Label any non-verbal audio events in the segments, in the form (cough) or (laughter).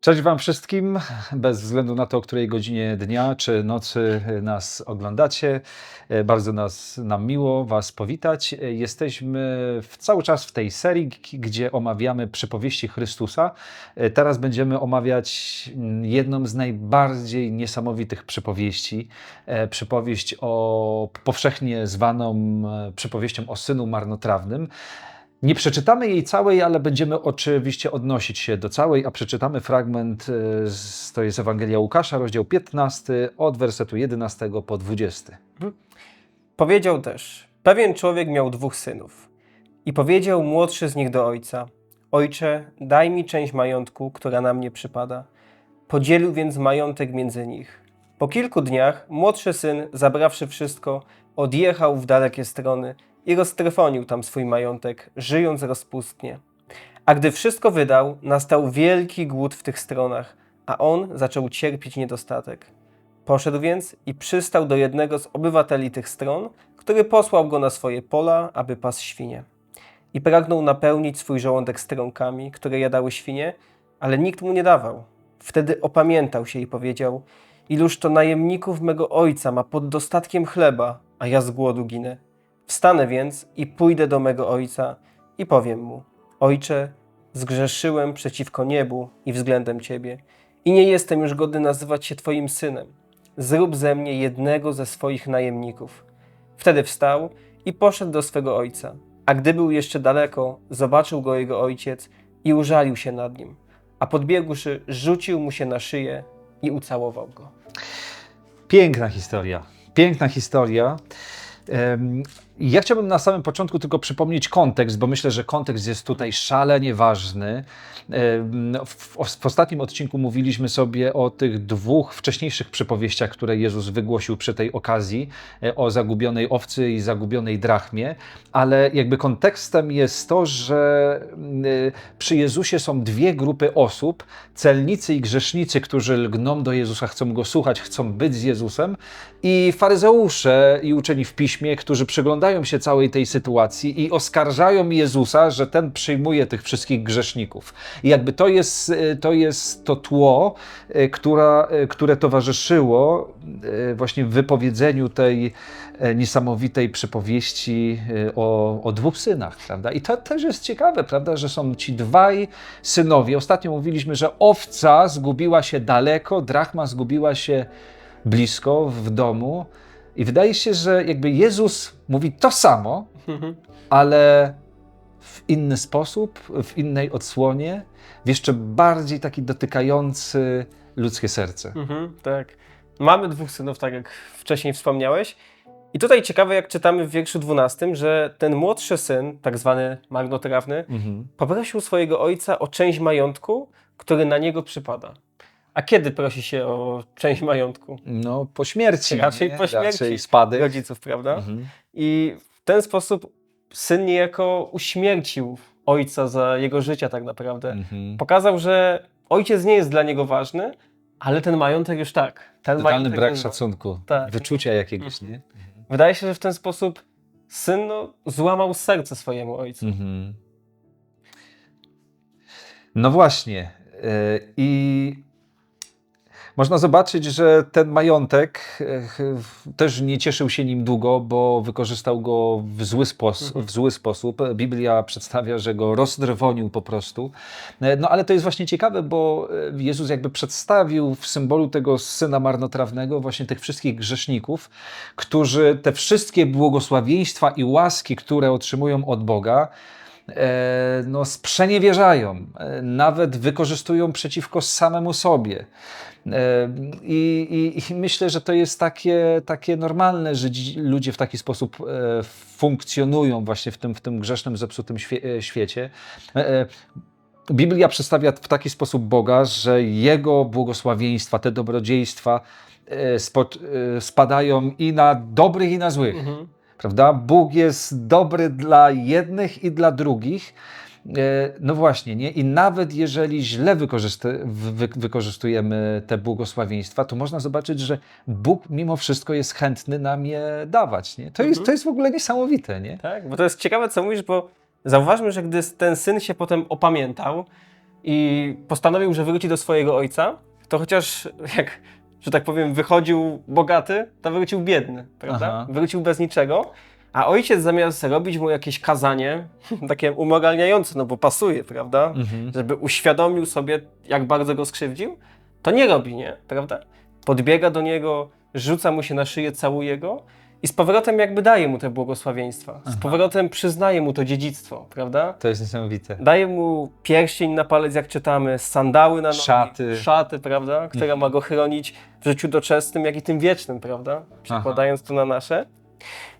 Cześć Wam wszystkim, bez względu na to, o której godzinie dnia czy nocy nas oglądacie. E, Bardzo nas, nam miło Was powitać. E, Jesteśmy w, cały czas w tej serii, gdzie omawiamy przypowieści Chrystusa. E, Teraz będziemy omawiać mm, jedną z najbardziej niesamowitych przypowieści. Przypowieść o powszechnie zwaną przypowieścią o synu marnotrawnym. Nie przeczytamy jej całej, ale będziemy oczywiście odnosić się do całej, a przeczytamy fragment, e, z- to jest Ewangelia Łukasza, rozdział 15, od wersetu 11 po 20. Powiedział też: Pewien człowiek miał dwóch synów. I powiedział młodszy z nich do ojca: Ojcze, daj mi część majątku, która na mnie przypada. Podzielił więc majątek między nich. Po kilku dniach młodszy syn, zabrawszy wszystko, odjechał w dalekie strony i roztrwonił tam swój majątek, żyjąc rozpustnie. A gdy wszystko wydał, nastał wielki głód w tych stronach, a on zaczął cierpieć niedostatek. Poszedł więc i przystał do jednego z obywateli tych stron, który posłał go na swoje pola, aby pas świnie. I pragnął napełnić swój żołądek strąkami, które jadały świnie, ale nikt mu nie dawał. Wtedy opamiętał się i powiedział: Iluż to najemników mego ojca ma pod dostatkiem chleba, a ja z głodu ginę. Wstanę więc i pójdę do mego ojca i powiem mu: Ojcze, zgrzeszyłem przeciwko niebu i względem ciebie, i nie jestem już godny nazywać się twoim synem zrób ze mnie jednego ze swoich najemników. Wtedy wstał i poszedł do swego ojca. A gdy był jeszcze daleko, zobaczył go jego ojciec i użalił się nad nim. A podbiegłszy, rzucił mu się na szyję i ucałował go. Piękna historia, piękna historia. Ja chciałbym na samym początku tylko przypomnieć kontekst, bo myślę, że kontekst jest tutaj szalenie ważny. Em, W, w ostatnim odcinku mówiliśmy sobie o tych dwóch wcześniejszych przypowieściach, które Jezus wygłosił przy tej okazji, e, o zagubionej owcy i zagubionej drachmie, ale jakby kontekstem jest to, że mm, y, przy Jezusie są dwie grupy osób, celnicy i grzesznicy, którzy lgną do Jezusa, chcą Go słuchać, chcą być z Jezusem i faryzeusze i uczeni w piśmie, którzy przyglądają się całej tej sytuacji i oskarżają Jezusa, że ten przyjmuje tych wszystkich grzeszników. I jakby to jest y, to, jest to tło, y, która, y, które towarzyszyło właśnie wypowiedzeniu tej niesamowitej przypowieści o, o dwóch synach, prawda? I to też jest ciekawe, prawda, że są ci dwaj synowie. Ostatnio mówiliśmy, że owca zgubiła się daleko, drachma zgubiła się blisko w domu. I wydaje się, że jakby Jezus mówi to samo, ale w inny sposób, w innej odsłonie, w jeszcze bardziej taki dotykający ludzkie serce. Mhm, tak. Mamy dwóch synów, tak jak wcześniej wspomniałeś. I tutaj ciekawe, jak czytamy w wierszu 12, że ten młodszy syn, tak zwany marnotrawny, Mhm. poprosił swojego ojca o część majątku, który na niego przypada. A kiedy prosi się o część majątku? No, po śmierci. (laughs) Raczej nie? po śmierci. Raczej spadek. Rodziców, prawda? Mhm. I w ten sposób syn niejako uśmiercił ojca za jego życia tak naprawdę. Mhm. Pokazał, że ojciec nie jest dla niego ważny, ale ten majątek już tak. Ten Totalny brak jest- szacunku, Tak. wyczucia jakiegoś, nie? Wydaje się, że w ten sposób syn no, złamał serce swojemu ojcu. Mhm. No właśnie. e, I można zobaczyć, że ten majątek e, ch- też nie cieszył się nim długo, bo wykorzystał go w zły, spos- Mhm. w zły sposób. Biblia przedstawia, że go rozdrwonił po prostu. E, No ale to jest właśnie ciekawe, bo e, Jezus jakby przedstawił w symbolu tego syna marnotrawnego właśnie tych wszystkich grzeszników, którzy te wszystkie błogosławieństwa i łaski, które otrzymują od Boga, no, sprzeniewierzają, e, nawet wykorzystują przeciwko samemu sobie. E, I, i, I myślę, że to jest takie, takie normalne, że dzi- ludzie w taki sposób e, funkcjonują właśnie w tym, w tym grzesznym, zepsutym świe, e, świecie. E, e, Biblia przedstawia w taki sposób Boga, że Jego błogosławieństwa, te dobrodziejstwa e, e, spadają i na dobrych, i na złych Mhm. Prawda? Bóg jest dobry dla jednych i dla drugich. E, No właśnie, nie? I nawet jeżeli źle wykorzystujemy te błogosławieństwa, to można zobaczyć, że Bóg mimo wszystko jest chętny nam je dawać, nie? To, jest, Mhm. to jest w ogóle niesamowite, nie? Tak, bo to jest ciekawe, co mówisz, bo zauważmy, że gdy ten syn się potem opamiętał, i postanowił, że wróci do swojego ojca, to chociaż jak, że tak powiem, wychodził bogaty, to wrócił biedny, prawda? Aha. Wrócił bez niczego. A ojciec zamiast robić mu jakieś kazanie, (laughs) takie umoralniające, no bo pasuje, prawda? Mhm. Żeby uświadomił sobie, jak bardzo go skrzywdził, to nie robi, nie? Prawda? Podbiega do niego, rzuca mu się na szyję, całuje go i z powrotem jakby daje mu te błogosławieństwa. Z powrotem przyznaje mu to dziedzictwo, prawda? To jest niesamowite. Daje mu pierścień na palec, jak czytamy, sandały na nogi, Szaty. szaty prawda? Która ma go chronić w życiu doczesnym, jak i tym wiecznym, prawda? Przekładając to na nasze.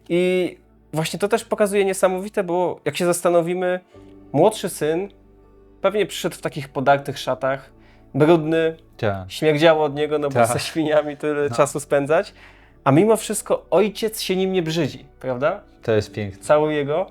I właśnie to też pokazuje niesamowite, bo jak się zastanowimy, młodszy syn pewnie przyszedł w takich podartych szatach, brudny, Tak. śmierdziało od niego, no bo Tak. ze świniami tyle No. czasu spędzać, a mimo wszystko ojciec się nim nie brzydzi, prawda? To jest piękne. całuje go.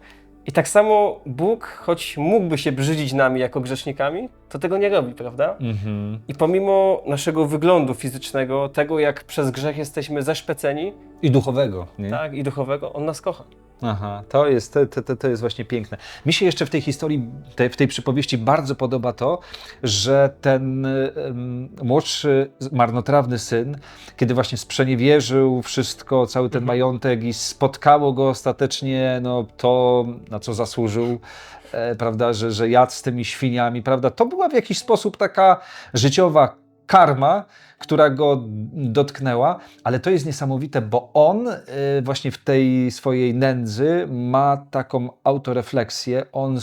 I tak samo Bóg, choć mógłby się brzydzić nami jako grzesznikami, to tego nie robi, prawda? Mhm. I pomimo naszego wyglądu fizycznego, tego jak przez grzech jesteśmy zeszpeceni, I duchowego, nie? tak, i duchowego, On nas kocha. Aha, to jest, to, to, to jest właśnie piękne. Mi się jeszcze w tej historii, te, w tej przypowieści bardzo podoba to, że ten em, młodszy, marnotrawny syn, kiedy właśnie sprzeniewierzył wszystko, cały ten majątek i spotkało go ostatecznie no, to, na co zasłużył, e, prawda, że, że jadł z tymi świniami, prawda, to była w jakiś sposób taka życiowa karma, która go dotknęła, ale to jest niesamowite, bo on y, właśnie w tej swojej nędzy ma taką autorefleksję. On,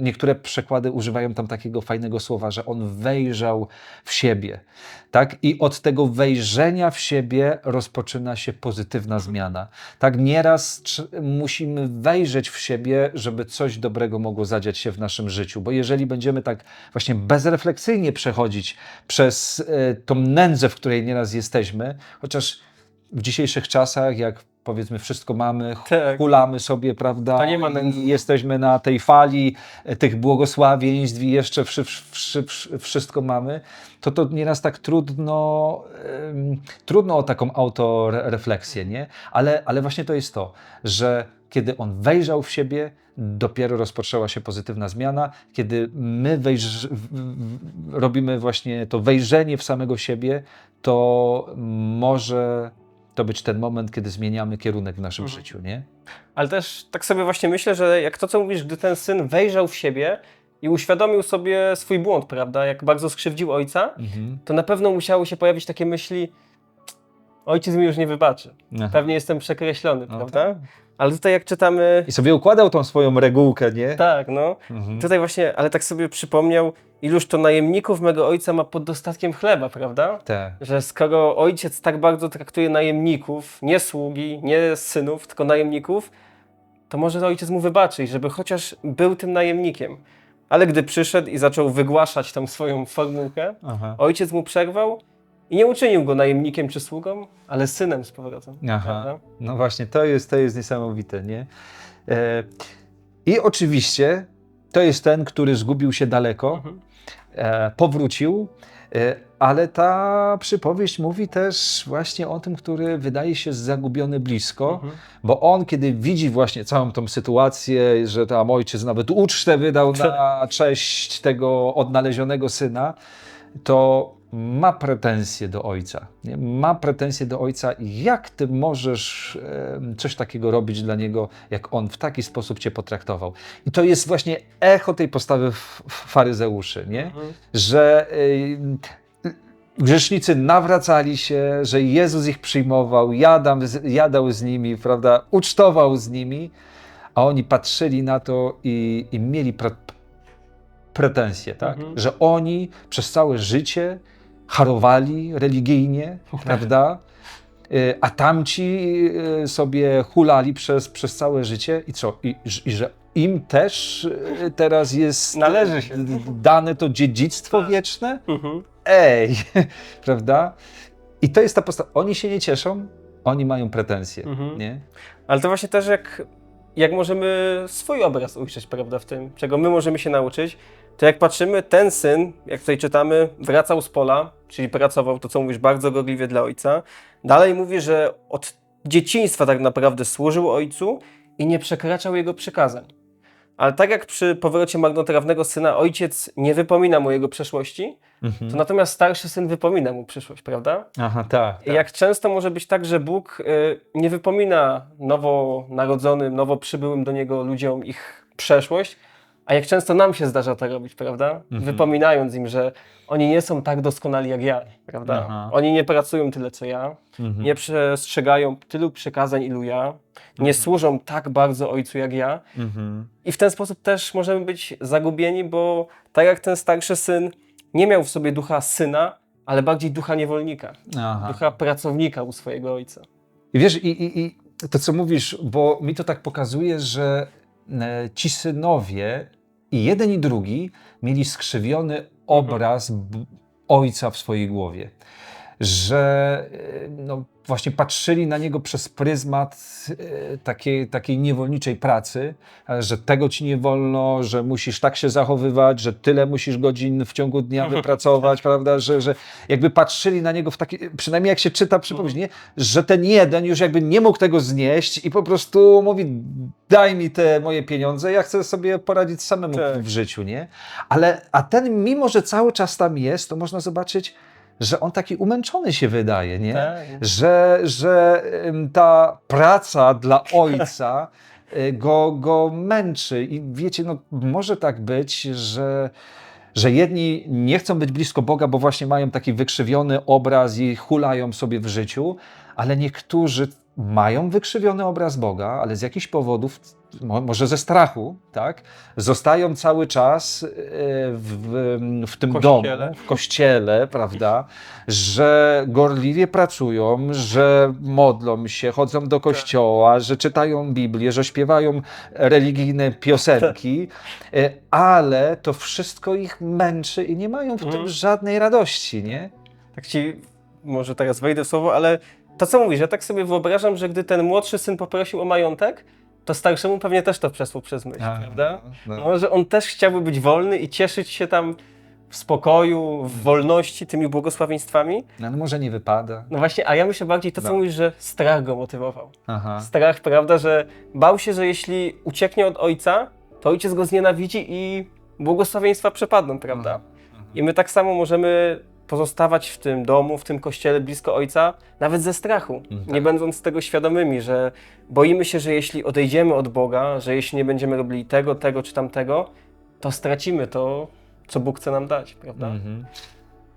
niektóre przekłady używają tam takiego fajnego słowa, że on wejrzał w siebie. Tak? I od tego wejrzenia w siebie rozpoczyna się pozytywna zmiana. Tak, nieraz musimy wejrzeć w siebie, żeby coś dobrego mogło zadziać się w naszym życiu, bo jeżeli będziemy tak właśnie bezrefleksyjnie przechodzić przez e, tą nędzę, w której nieraz jesteśmy, chociaż w dzisiejszych czasach, jak powiedzmy wszystko mamy, Tak. hulamy sobie, prawda, To nie ma i jesteśmy na tej fali e, tych błogosławieństw i jeszcze wszy, wszy, wszy, wszystko mamy, to to nieraz tak trudno, em, trudno o taką autorefleksję, nie? Ale, ale właśnie to jest to, że kiedy on wejrzał w siebie, dopiero rozpoczęła się pozytywna zmiana. Kiedy my wejrz, robimy właśnie to wejrzenie w samego siebie, to może to być ten moment, kiedy zmieniamy kierunek w naszym Mhm. życiu, nie? Ale też tak sobie właśnie myślę, że jak to, co mówisz, gdy ten syn wejrzał w siebie i uświadomił sobie swój błąd, prawda, jak bardzo skrzywdził ojca, Mhm. to na pewno musiały się pojawić takie myśli, ojciec mi już nie wybaczy. Aha. Pewnie jestem przekreślony, No prawda? tak. Ale tutaj jak czytamy, I sobie układał tą swoją regułkę, nie? tak, no, Mhm. Tutaj właśnie, ale tak sobie przypomniał, iluż to najemników mego ojca ma pod dostatkiem chleba, prawda? Tak. Że skoro ojciec tak bardzo traktuje najemników, nie sługi, nie synów, tylko najemników, to może ojciec mu wybaczyć, żeby chociaż był tym najemnikiem. Ale gdy przyszedł i zaczął wygłaszać tą swoją formułkę, Aha. ojciec mu przerwał i nie uczynił go najemnikiem czy sługą, ale synem z powrotem. Aha. prawda? No właśnie, to jest, to jest niesamowite, nie? E, I oczywiście to jest ten, który zgubił się daleko, Mhm. e, powrócił, e, ale ta przypowieść mówi też właśnie o tym, który wydaje się zagubiony blisko, Mhm. bo on, kiedy widzi właśnie całą tą sytuację, że tam ojciec nawet ucztę wydał na (laughs) cześć tego odnalezionego syna, to ma pretensje do ojca. Nie? Ma pretensje do ojca, jak ty możesz em, coś takiego robić dla niego, jak on w taki sposób cię potraktował. I to jest właśnie echo tej postawy faryzeuszy, nie? Mhm. że y, grzesznicy nawracali się, że Jezus ich przyjmował, jadał, jadał z nimi, prawda, ucztował z nimi, a oni patrzyli na to i, i mieli pre, pretensje, tak? Mhm. że oni przez całe życie harowali religijnie, prawda? Y, A tamci y, sobie hulali przez, przez całe życie i co? I, i że im też y, teraz jest Należy się. dane to dziedzictwo Tak. wieczne? Mhm. Ej, (laughs) prawda? I to jest ta postawa. Oni się nie cieszą, oni mają pretensje, Mhm. nie? Ale to właśnie też jak, jak możemy swój obraz ujrzeć, prawda, w tym, czego my możemy się nauczyć, to jak patrzymy, ten syn, jak tutaj czytamy, wracał z pola, czyli pracował, to co mówisz, bardzo gorliwie dla ojca. Dalej mówi, że od dzieciństwa tak naprawdę służył ojcu i nie przekraczał jego przykazań. Ale tak jak przy powrocie marnotrawnego syna ojciec nie wypomina mu jego przeszłości, Mhm. to natomiast starszy syn wypomina mu przyszłość, prawda? Aha, tak. Tak. jak często może być tak, że Bóg y, nie wypomina nowo narodzonym, nowo przybyłym do Niego ludziom ich przeszłość, a jak często nam się zdarza to robić, prawda? Mhm. Wypominając im, że oni nie są tak doskonali jak ja, prawda? Aha. Oni nie pracują tyle co ja, Mhm. nie przestrzegają tylu przykazań ilu ja, nie służą tak bardzo Ojcu jak ja. Mhm. I w ten sposób też możemy być zagubieni, bo tak jak ten starszy syn nie miał w sobie ducha syna, ale bardziej ducha niewolnika, Aha. ducha pracownika u swojego ojca. I wiesz, i, i, i to co mówisz, bo mi to tak pokazuje, że e, ci synowie, i jeden i drugi, mieli skrzywiony obraz ojca w swojej głowie. Że e, no, właśnie patrzyli na niego przez pryzmat e, takiej, takiej niewolniczej pracy, e, że tego ci nie wolno, że musisz tak się zachowywać, że tyle musisz godzin w ciągu dnia wypracować, prawda? Że, że jakby patrzyli na niego w taki, przynajmniej jak się czyta przypowieść, nie? że ten jeden już jakby nie mógł tego znieść i po prostu mówi daj mi te moje pieniądze, ja chcę sobie poradzić samemu Tak. w życiu, nie? Ale, a ten mimo, że cały czas tam jest, to można zobaczyć, że on taki umęczony się wydaje, nie? Tak. Że, że ta praca dla ojca y, go, go męczy. I wiecie, no, może tak być, że, że jedni nie chcą być blisko Boga, bo właśnie mają taki wykrzywiony obraz i hulają sobie w życiu, ale niektórzy mają wykrzywiony obraz Boga, ale z jakichś powodów, mo- może ze strachu, tak, zostają cały czas y, w, w tym Kościele. domu, w kościele, prawda, że gorliwie pracują, że modlą się, chodzą do kościoła, że czytają Biblię, że śpiewają religijne piosenki, y, ale to wszystko ich męczy i nie mają w tym Mhm. żadnej radości, nie? Tak ci może teraz wejdę w słowo, ale to co mówisz, ja tak sobie wyobrażam, że gdy ten młodszy syn poprosił o majątek, to starszemu pewnie też to przeszło przez myśl, prawda? No. No, że on też chciałby być wolny i cieszyć się tam w spokoju, w wolności, tymi błogosławieństwami. No, no może nie wypada. No właśnie, a ja myślę bardziej to, co No. mówisz, że strach go motywował. Aha. Strach, prawda, że bał się, że jeśli ucieknie od ojca, to ojciec go znienawidzi i błogosławieństwa przepadną, prawda? I my tak samo możemy pozostawać w tym domu, w tym kościele blisko ojca, nawet ze strachu, Mhm. nie będąc tego świadomymi, że boimy się, że jeśli odejdziemy od Boga, że jeśli nie będziemy robili tego, tego czy tamtego, to stracimy to, co Bóg chce nam dać, prawda? Mhm.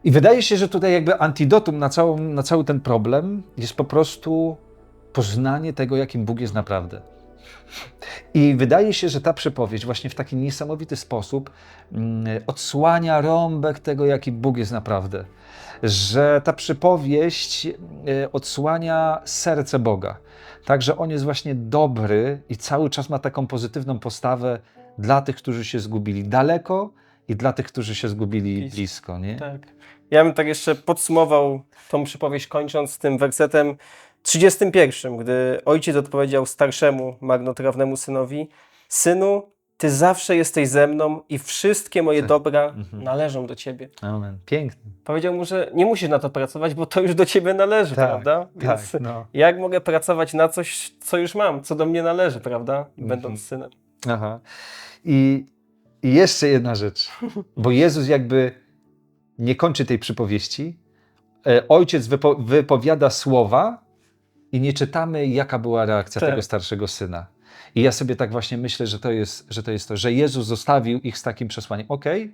I wydaje się, że tutaj jakby antidotum na, całą, na cały ten problem jest po prostu poznanie tego, jakim Bóg jest naprawdę. I wydaje się, że ta przypowieść właśnie w taki niesamowity sposób mm, odsłania rąbek tego, jaki Bóg jest naprawdę. Że ta przypowieść e, odsłania serce Boga. Tak, że On jest właśnie dobry i cały czas ma taką pozytywną postawę dla tych, którzy się zgubili daleko i dla tych, którzy się zgubili Blisko. blisko, nie? Tak. Ja bym tak jeszcze podsumował tą przypowieść, kończąc tym wersetem 31, gdy ojciec odpowiedział starszemu, marnotrawnemu synowi: Synu, ty zawsze jesteś ze mną i wszystkie moje Tak. dobra Mhm. należą do ciebie. Amen. Piękny. Powiedział mu, że nie musisz na to pracować, bo to już do ciebie należy, Tak, prawda? Tak, Więc no. jak mogę pracować na coś, co już mam, co do mnie należy, prawda? Mhm. Będąc synem. Aha. I, I jeszcze jedna rzecz, (laughs) bo Jezus jakby nie kończy tej przypowieści. E, Ojciec wypo, wypowiada słowa i nie czytamy, jaka była reakcja Tak. tego starszego syna. I ja sobie tak właśnie myślę, że to jest, że to, jest to, że Jezus zostawił ich z takim przesłaniem. Okej,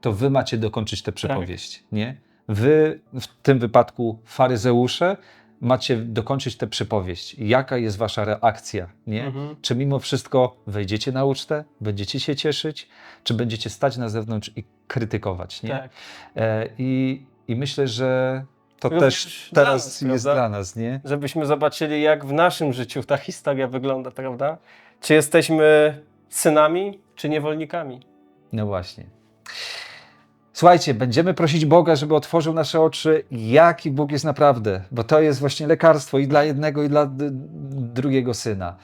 to wy macie dokończyć tę przypowieść, nie? Wy, w tym wypadku faryzeusze, macie dokończyć tę przypowieść. Jaka jest wasza reakcja, nie? Mhm. Czy mimo wszystko wejdziecie na ucztę, będziecie się cieszyć, czy będziecie stać na zewnątrz i krytykować, nie? Tak. E, i, I myślę, że to Również też dla teraz nas, jest prawda? dla nas, nie? żebyśmy zobaczyli, jak w naszym życiu ta historia wygląda, prawda? Czy jesteśmy synami, czy niewolnikami? No właśnie. Słuchajcie, będziemy prosić Boga, żeby otworzył nasze oczy, jaki Bóg jest naprawdę, bo to jest właśnie lekarstwo i dla jednego, i dla drugiego syna.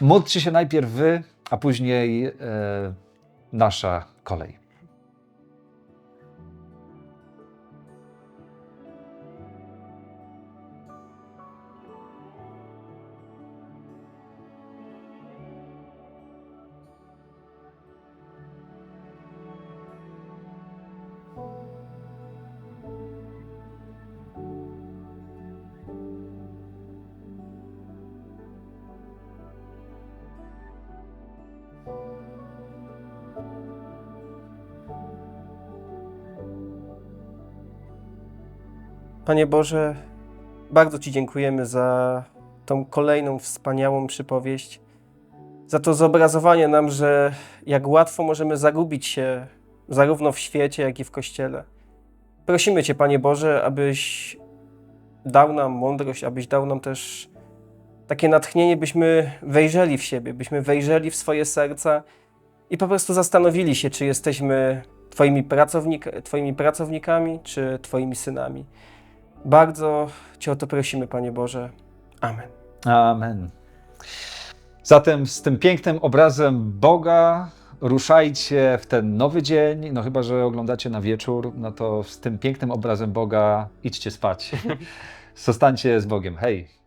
Módlcie się najpierw wy, a później e, nasza kolej. Panie Boże, bardzo Ci dziękujemy za tą kolejną wspaniałą przypowieść, za to zobrazowanie nam, że jak łatwo możemy zagubić się zarówno w świecie, jak i w kościele. Prosimy Cię, Panie Boże, abyś dał nam mądrość, abyś dał nam też takie natchnienie, byśmy wejrzeli w siebie, byśmy wejrzeli w swoje serca i po prostu zastanowili się, czy jesteśmy Twoimi, pracownik, twoimi pracownikami, czy Twoimi synami. Bardzo Cię o to prosimy, Panie Boże. Amen. Amen. Zatem z tym pięknym obrazem Boga ruszajcie w ten nowy dzień. No chyba, że oglądacie na wieczór, no to z tym pięknym obrazem Boga idźcie spać. (laughs) Zostańcie z Bogiem. Hej!